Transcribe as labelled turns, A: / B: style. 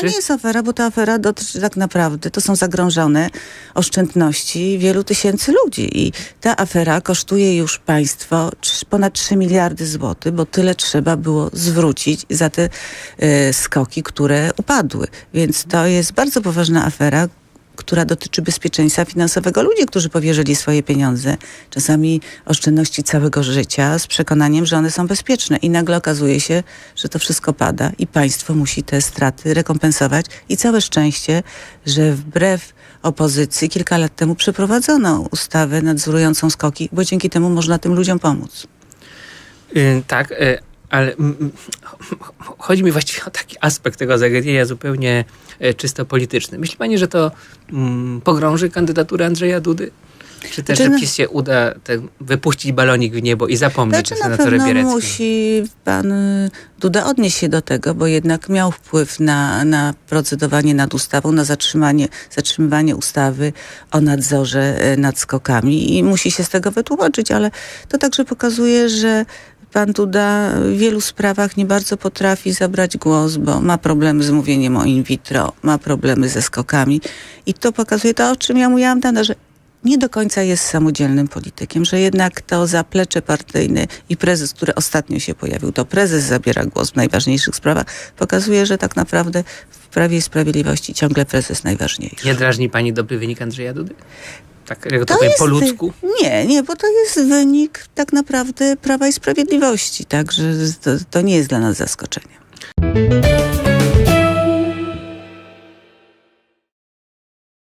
A: to nie jest afera, bo ta afera dotyczy tak naprawdę, to są zagrożone oszczędności wielu tysięcy ludzi. I ta afera kosztuje już państwo ponad 3 miliardy złotych, bo tyle trzeba było zwrócić za te y, skoki, które upadły. Więc to jest bardzo poważna afera, która dotyczy bezpieczeństwa finansowego ludzi, którzy powierzyli swoje pieniądze, czasami oszczędności całego życia, z przekonaniem, że one są bezpieczne. I nagle okazuje się, że to wszystko pada i państwo musi te straty rekompensować. I całe szczęście, że wbrew opozycji kilka lat temu przeprowadzono ustawę nadzorującą skoki, bo dzięki temu można tym ludziom pomóc.
B: Yy, tak, yy, ale chodzi mi właściwie o taki aspekt tego zagadnienia zupełnie e, czysto polityczny. Myśli pani, że to mm, pogrąży kandydaturę Andrzeja Dudy? Czy też, znaczy, że PiS się uda ten, wypuścić balonik w niebo i zapomnieć
A: znaczy, o senatorze na pewno musi pan y, Duda odnieść się do tego, bo jednak miał wpływ na, na procedowanie nad ustawą, na zatrzymanie, zatrzymywanie ustawy o nadzorze y, nad skokami i musi się z tego wytłumaczyć, ale to także pokazuje, że pan Duda w wielu sprawach nie bardzo potrafi zabrać głos, bo ma problemy z mówieniem o in vitro, ma problemy ze skokami. I to pokazuje to, o czym ja mówiłam, Dana, że nie do końca jest samodzielnym politykiem, że jednak to zaplecze partyjne i prezes, który ostatnio się pojawił, to prezes zabiera głos w najważniejszych sprawach, pokazuje, że tak naprawdę w Prawie i Sprawiedliwości ciągle prezes najważniejszy.
B: Nie drażni pani dobry wynik Andrzeja Dudy? Tak jak to, jest, po ludzku?
A: Nie, nie, bo to jest wynik tak naprawdę Prawa i Sprawiedliwości, także to, to nie jest dla nas zaskoczenie.